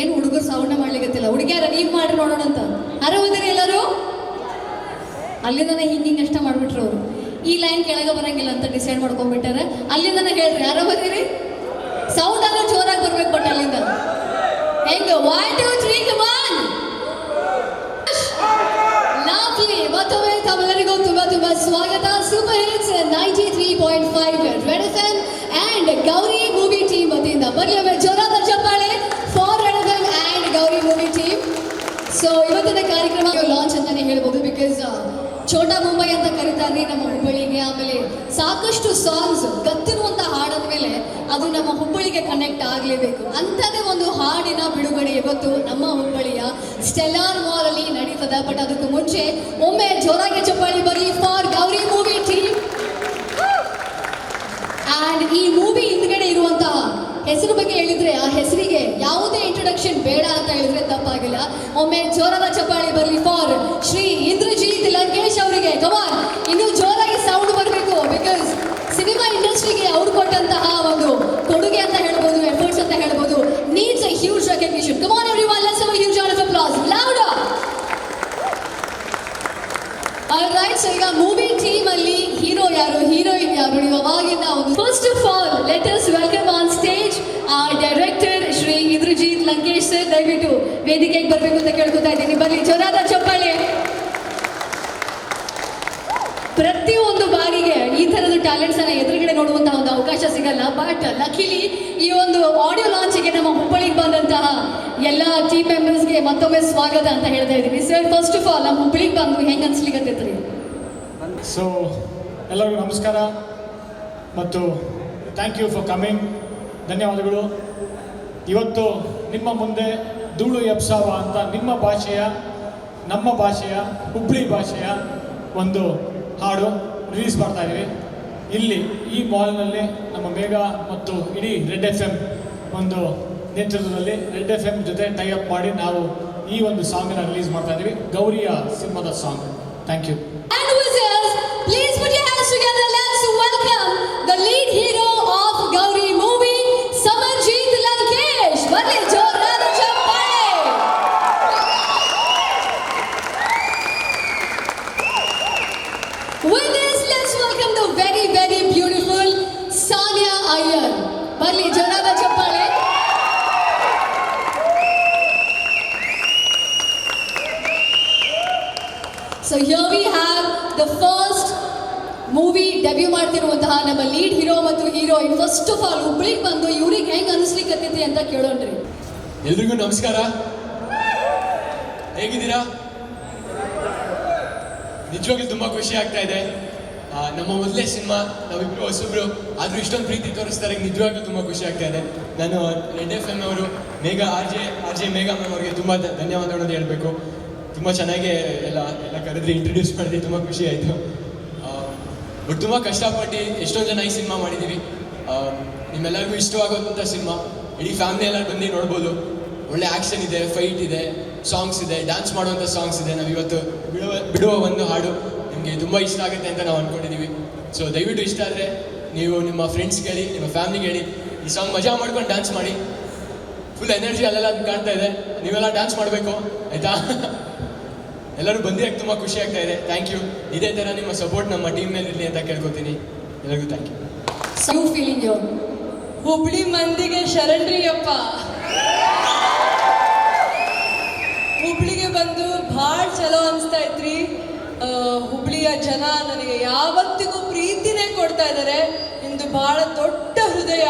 ಏನು ಹುಡುಗರು ಸೌಂಡ ಮಾಡ್ಲಿಕ್ಕತ್ತಿಲ್ಲ ಹುಡುಗಿಯಾರ, ನೀವು ಮಾಡ್ರಿ ನೋಡೋಣ ಅಂತ. ಅರವದಿರಿ ಎಲ್ಲರೂ? ಅಲ್ಲಿಂದನೇ ಹಿಂಗೆ ಹಿಂಗೆ ಅಷ್ಟ ಮಾಡ್ಬಿಟ್ರು ಅವರು. ಈ ಲೈನ್ ಕೆಳಗೆ ಬರಂಗಿಲ್ಲ ಅಂತ ಡಿಸೈಡ್ ಮಾಡ್ಕೊಂಡ್ಬಿಟ್ಟಾರೆ. ಅಲ್ಲಿಂದನೇ ಹೇಳ್ರಿ ಅರವದಿರಿ ಸೌಂಡ್ ಅಂದ್ರೆ ಜೋರಾಗಿ ಬರ್ಬೇಕು ಬಟ್ ಅಲ್ಲಿಂದ. ಹೆಂಗ? ಒನ್ ಟೂ ತ್ರೀ ಮತ್ತೊಮ್ಮೆ ತಮ್ಮೆಲ್ಲರಿಗೂ ತುಂಬಾ ತುಂಬಾ ಸ್ವಾಗತ. Super hits ninety three point five red F M and Gauri movie team ವತಿಯಿಂದ ಬರಲಿ ಒಮ್ಮೆ ಜೋರಾದ ಚಪ್ಪಾಳೆ for red F M and Gauri movie team so ಇವತ್ತಿನ ಕಾರ್ಯಕ್ರಮ ಲಾಂಚ್ ಅಂತಾನೆ ಹೇಳ್ಬೋದು ಬಿಕಾಸ್ ಛೋಟಾ ಮುಂಬೈ ಅಂತ ಕರೀತಾರೆ ನಮ್ಮ ಹುಬ್ಬಳ್ಳಿಗೆ. ಆಮೇಲೆ ಸಾಕಷ್ಟು ಸಾಂಗ್ಸ್ ಗತ್ತಿರುವಂತ ಹಾಡದ ಮೇಲೆ ಅದು ನಮ್ಮ ಹುಬ್ಬಳ್ಳಿಗೆ ಕನೆಕ್ಟ್ ಆಗಲೇಬೇಕು. ಅಂಥದ್ದೇ ಒಂದು ಹಾಡಿನ ಬಿಡುಗಡೆ ಇವತ್ತು ನಮ್ಮ ಹುಬ್ಬಳ್ಳಿಯ ಸ್ಟೆಲಾರ್ ಮಾಲ್ ಅಲ್ಲಿ ನಡೀತದೆ. ಬಟ್ ಅದಕ್ಕೂ ಮುಂಚೆ ಒಮ್ಮೆ ಜೋರಾಗಿ ಚಪ್ಪಾಳಿ ಬರಲಿ for Gauri movie team and ಈ ಮೂವಿ ಹಿಂದ್ಗಡೆ ಇರುವಂತಹ ಹೆಸರು ಬಗ್ಗೆ ಹೇಳಿದ್ರೆ ಆ ಹೆಸರಿಗೆ ಯಾವುದೇ ಇಂಟ್ರೊಡಕ್ಷನ್ ಬೇಡ ಅಂತ ಹೇಳಿದ್ರೆ ತಪ್ಪಾಗಿಲ್ಲ. ಒಮ್ಮೆ ಜೋರಾದ ಚಪ್ಪಾಳಿ ಬರಲಿ ಫಾರ್ ಶ್ರೀ ಇಂದ್ರಜಿತ್ ಲಂಕೇಶ್ ಅವರಿಗೆ ಕಮಾನ್ ಇನ್ನು ಜೋರಾಗಿ ಸೌಂಡ್ ಬರಬೇಕು ಬಿಕಾಸ್ ಸಿನಿಮಾ ಇಂಡಸ್ಟ್ರಿಗೆ ಅವ್ರು ಕೊಟ್ಟಂತಹ ಒಂದು ಕೊಡುಗೆ ಅಂತ ಹೇಳ್ಬೋದು ಎಫರ್ಟ್ಸ್ ಅಂತ ಹೇಳ್ಬೋದು needs a huge recognition come on everyone let's a huge of applause louder right so ಈಗ ಮೂವಿ ಟೀಮ್ ಅಲ್ಲಿ ಹೀರೋ ಯಾರು ಹೀರೋಯಿನ್ ಯಾರು ನೀವು ಅವಾಗಿಂದ ಒಂದು first of all let us welcome on stage a director Shri Indrajit Lankesh sir ದಯವಿಟ್ಟು ವೇದಿಕೆಗೆ ಬರಬೇಕು ಅಂತ ಕೇಳ್ಕೊತಾ ಇದ್ದೀನಿ. ಬನ್ನಿ, ಜೋರಾದ ಚಪ್ಪಾಳೆ. ಪ್ರತಿಯೊಂದು ಬಾರಿಗೆ ಈ ಥರದ ಟ್ಯಾಲೆಂಟ್ಸ್ ಅನ್ನ ಎದುರುಗಡೆ ನೋಡುವಂತಹ ಒಂದು ಅವಕಾಶ ಸಿಗಲ್ಲ. ಬಟ್ ಲಕಿಲಿ ಈ ಒಂದು ಆಡಿಯೋ ಲಾಂಚಿಗೆ ನಮ್ಮ ಹುಬ್ಬಳ್ಳಿಗೆ ಬಂದಂತಹ ಎಲ್ಲ ಟೀಮ್ ಮೆಂಬರ್ಸ್ಗೆ ಮತ್ತೊಮ್ಮೆ ಸ್ವಾಗತ ಅಂತ ಹೇಳ್ತಾ ಇದ್ದೀನಿ. ಸರ್ ಫಸ್ಟ್ ಆಫ್ ಆಲ್ ನಮ್ಮ ಹುಬ್ಬಳ್ಳಿಗೆ ಬಂದು ಹೆಂಗ್ ಅನ್ಸ್ಲಿಕ್ಕತ್ತೈತ್ರಿ ಸೊ ಎಲ್ಲರಿಗೂ ನಮಸ್ಕಾರ ಮತ್ತು ಥ್ಯಾಂಕ್ ಯು ಫಾರ್ ಕಮಿಂಗ್ ಧನ್ಯವಾದಗಳು. ಇವತ್ತು ನಿಮ್ಮ ಮುಂದೆ ಧೂಳು ಎಬ್ಸಾವ ಅಂತ ನಿಮ್ಮ ಭಾಷೆಯ, ನಮ್ಮ ಭಾಷೆಯ, ಹುಬ್ಳಿ ಭಾಷೆಯ ಒಂದು ಹಾಡು ರಿಲೀಸ್ ಮಾಡ್ತಾ ಇದ್ದೀವಿ ಇಲ್ಲಿ ಈ ಮಾಲ್ನಲ್ಲಿ ನಮ್ಮ ಮೇಘ ಮತ್ತು ಇಡೀ ರೆಡ್ ಎಫ್ ಎಂ ಒಂದು ನೇತೃತ್ವದಲ್ಲಿ ರೆಡ್ ಎಫ್ ಎಂ ಜೊತೆ ಟೈ ಅಪ್ ಮಾಡಿ ನಾವು ಈ ಒಂದು ಸಾಂಗನ್ನು ರಿಲೀಸ್ ಮಾಡ್ತಾ ಇದ್ದೀವಿ ಗೌರಿಯ ಸಿನಿಮಾದ song thank you so here we have the first movie debut ಮಾಡ್ತಿರುವಂತಹ ನಮ್ಮ ಲೀಡ್ ಹೀರೋ ಮತ್ತು ಹೀರೋಯಿನ್ ಫಸ್ಟ್ ಆಫ್ ಆಲ್ ಹುಬ್ಳಿಗೆ ಬಂದು ಇವ್ರಿಗೆ ಹೆಂಗ್ ಅನಿಸ್ಲಿಕ್ಕೆ ಅಂತ ಕೇಳೋಣ್ರಿ. ಎಲ್ರಿಗೂ ನಮಸ್ಕಾರ. ಹೇಗಿದ್ದೀರಾ? ನಿಜವಾಗ್ಲೂ ತುಂಬಾ ಖುಷಿ ಆಗ್ತಾ ಇದೆ. ನಮ್ಮ ಮೊದಲೇ ಸಿನಿಮಾ, ನಾವಿಬ್ರು ಹೊಸಬ್ರು, ಆದ್ರೂ ಇಷ್ಟೊಂದು ಪ್ರೀತಿ ತೋರಿಸ್ತಾರೆ ನಿಜವಾಗ್ಲೂ ತುಂಬಾ ಖುಷಿ ಆಗ್ತಾ ಇದೆ. ನಾನು ರೆಡ್ ಎಫ್ ಎಂ ಅವರು Megha R J R J Megha ma'am ಅವರಿಗೆ ತುಂಬಾ ಧನ್ಯವಾದಗಳು ಧನ್ಯವಾದಗಳನ್ನು ಹೇಳಬೇಕು. ತುಂಬಾ ಚೆನ್ನಾಗಿ ಎಲ್ಲ ಎಲ್ಲ ಕರೆದ್ರಿ ಇಂಟ್ರೊಡ್ಯೂಸ್ ಮಾಡಿದ್ರಿ ತುಂಬಾ ಖುಷಿ ಆಯಿತು. ಬಟ್ ತುಂಬ ಕಷ್ಟಪಟ್ಟು ಎಷ್ಟೋ ಜನ ಈ ಸಿನಿಮಾ ಮಾಡಿದ್ದೀವಿ ನಿಮ್ಮೆಲ್ಲರಿಗೂ ಇಷ್ಟವಾಗುವಂಥ ಸಿನಿಮಾ. ಇಡೀ ಫ್ಯಾಮಿಲಿ ಎಲ್ಲ ಬಂದು ನೋಡ್ಬೋದು. ಒಳ್ಳೆ ಆ್ಯಕ್ಷನ್ ಇದೆ ಫೈಟ್ ಇದೆ ಸಾಂಗ್ಸ್ ಇದೆ ಡ್ಯಾನ್ಸ್ ಮಾಡುವಂಥ ಸಾಂಗ್ಸ್ ಇದೆ. ನಾವು ಇವತ್ತು ಬಿಡುವ ಬಿಡುವ ಒಂದು ಹಾಡು ನಿಮಗೆ ತುಂಬ ಇಷ್ಟ ಆಗುತ್ತೆ ಅಂತ ನಾವು ಅಂದ್ಕೊಂಡಿದ್ದೀವಿ ಸೊ ದಯವಿಟ್ಟು ಇಷ್ಟ ಆದರೆ ನೀವು ನಿಮ್ಮ ಫ್ರೆಂಡ್ಸ್ ಹೇಳಿ, ನಿಮ್ಮ ಫ್ಯಾಮಿಲಿಗೆ ಹೇಳಿ, ಈ ಸಾಂಗ್ ಮಜಾ ಮಾಡ್ಕೊಂಡು ಡ್ಯಾನ್ಸ್ ಮಾಡಿ. ಫುಲ್ ಎನರ್ಜಿ ಅಲ್ಲೆಲ್ಲ ಕಾಣ್ತಾ ಇದೆ. ನೀವೆಲ್ಲ ಡ್ಯಾನ್ಸ್ ಮಾಡಬೇಕು, ಆಯಿತಾ? ಎಲ್ಲರೂ ಬಂದಿರಕ್ಕೆ ತುಂಬ ಖುಷಿ ಆಗ್ತಾ ಇದೆ. ಥ್ಯಾಂಕ್ ಯು ಇದೇ ಥರ ನಿಮ್ಮ ಸಪೋರ್ಟ್ ನಮ್ಮ ಟೀಮ್ ಮೇಲೆ ಇರಲಿ ಅಂತ ಕೇಳ್ಕೊತೀನಿ. ಎಲ್ಲರಿಗೂ thank you so feeling yo Hubli ಮಂದಿಗೆ ಶರಣ್ರಿ ಅಪ್ಪ. ಹುಬ್ಳಿಗೆ ಬಂದು ಭಾಳ ಚಲೋ ಅನಿಸ್ತಾ ಇತ್ರಿ. ಹುಬ್ಳಿಯ ಜನ ನನಗೆ ಯಾವತ್ತಿಗೂ ಪ್ರೀತಿನೇ ಕೊಡ್ತಾ ಇದ್ದಾರೆ ಇಂದು ಭಾಳ ದೊಡ್ಡ ಹೃದಯ.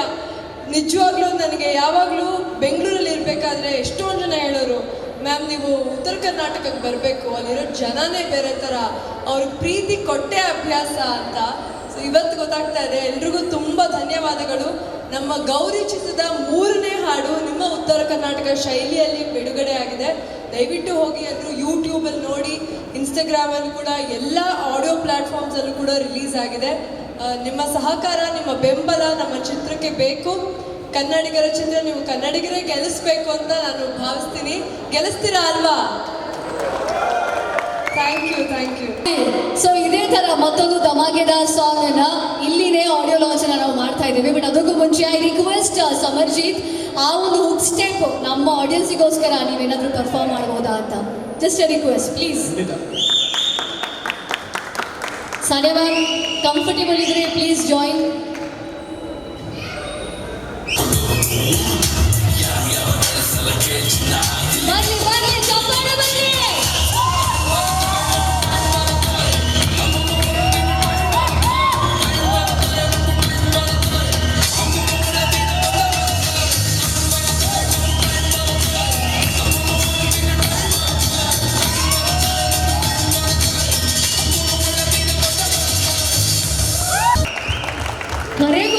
ನಿಜವಾಗ್ಲೂ ನನಗೆ ಯಾವಾಗಲೂ ಬೆಂಗಳೂರಲ್ಲಿ ಇರಬೇಕಾದ್ರೆ ಎಷ್ಟೊಂದು ಜನ ಹೇಳೋರು ಮ್ಯಾಮ್ ನೀವು ಉತ್ತರ ಕರ್ನಾಟಕಕ್ಕೆ ಬರಬೇಕು ಅಲ್ಲಿರೋ ಜನನೇ ಬೇರೆ ಥರ. ಅವ್ರಿಗೆ ಪ್ರೀತಿ ಕೊಟ್ಟೆ ಅಭ್ಯಾಸ ಅಂತ. ಸೊ ಇವತ್ತು ಗೊತ್ತಾಗ್ತಾ ಇದೆ, ಎಲ್ರಿಗೂ ತುಂಬ ಧನ್ಯವಾದಗಳು. ನಮ್ಮ ಗೌರಿ ಚಿತ್ರದ ಮೂರನೇ ಹಾಡು ನಿಮ್ಮ ಉತ್ತರ ಕರ್ನಾಟಕ ಶೈಲಿಯಲ್ಲಿ ಬಿಡುಗಡೆ ಆಗಿದೆ. ದಯವಿಟ್ಟು ಹೋಗಿ ಎಲ್ಲರೂ ಯೂಟ್ಯೂಬಲ್ಲಿ ನೋಡಿ ಇನ್ಸ್ಟಾಗ್ರಾಮಲ್ಲಿ ಕೂಡ ಎಲ್ಲ ಆಡಿಯೋ ಪ್ಲ್ಯಾಟ್ಫಾರ್ಮ್ಸಲ್ಲೂ ಕೂಡ ರಿಲೀಸ್ ಆಗಿದೆ. ನಿಮ್ಮ ಸಹಕಾರ, ನಿಮ್ಮ ಬೆಂಬಲ ನಮ್ಮ ಚಿತ್ರಕ್ಕೆ ಬೇಕು. ಕನ್ನಡಿಗರ ಚಿತ್ರ ನೀವು ಕನ್ನಡಿಗರೇ ಗೆಲ್ಲಿಸ್ಬೇಕು ಅಂತ ನಾನು ಭಾವಿಸ್ತೀನಿ. ಗೆಲ್ಲಿಸ್ತೀರಾ ಅಲ್ವಾ? Thank you thank you so ಇದೇ ತರ ಮತ್ತೊಂದು ಧಮಾಕೆದ ಸಾಂಗ್ ಅನ್ನ ಇಲ್ಲಿನೇ ಆಡಿಯೋ ಲಾಂಚ್ ನಾವು ಮಾಡ್ತಾ ಇದ್ದೀವಿ. ಬಟ್ ಅದಕ್ಕೂ ಮುಂಚೆ ಐ ರಿಕ್ವೆಸ್ಟ್ ಸಮರ್ಜಿತ್ ಆ ಒಂದು ಹುಕ್ ಸ್ಟೆಪ್ ನಮ್ಮ ಆಡಿಯನ್ಸಿಗೋಸ್ಕರ ನೀವೇನಾದ್ರೂ ಪರ್ಫಾರ್ಮ್ ಮಾಡ್ಬೋದಾ ಅಂತ. ಜಸ್ಟ್ ರಿಕ್ವೆಸ್ಟ್ ಪ್ಲೀಸ್ ಸನೆ ಸಾನಿಯಾ ಮ್ಯಾಮ್ ಕಂಫರ್ಟೇಬಲ್ ಇದ್ರೆ ಪ್ಲೀಸ್ ಜಾಯಿನ್ Ngeri.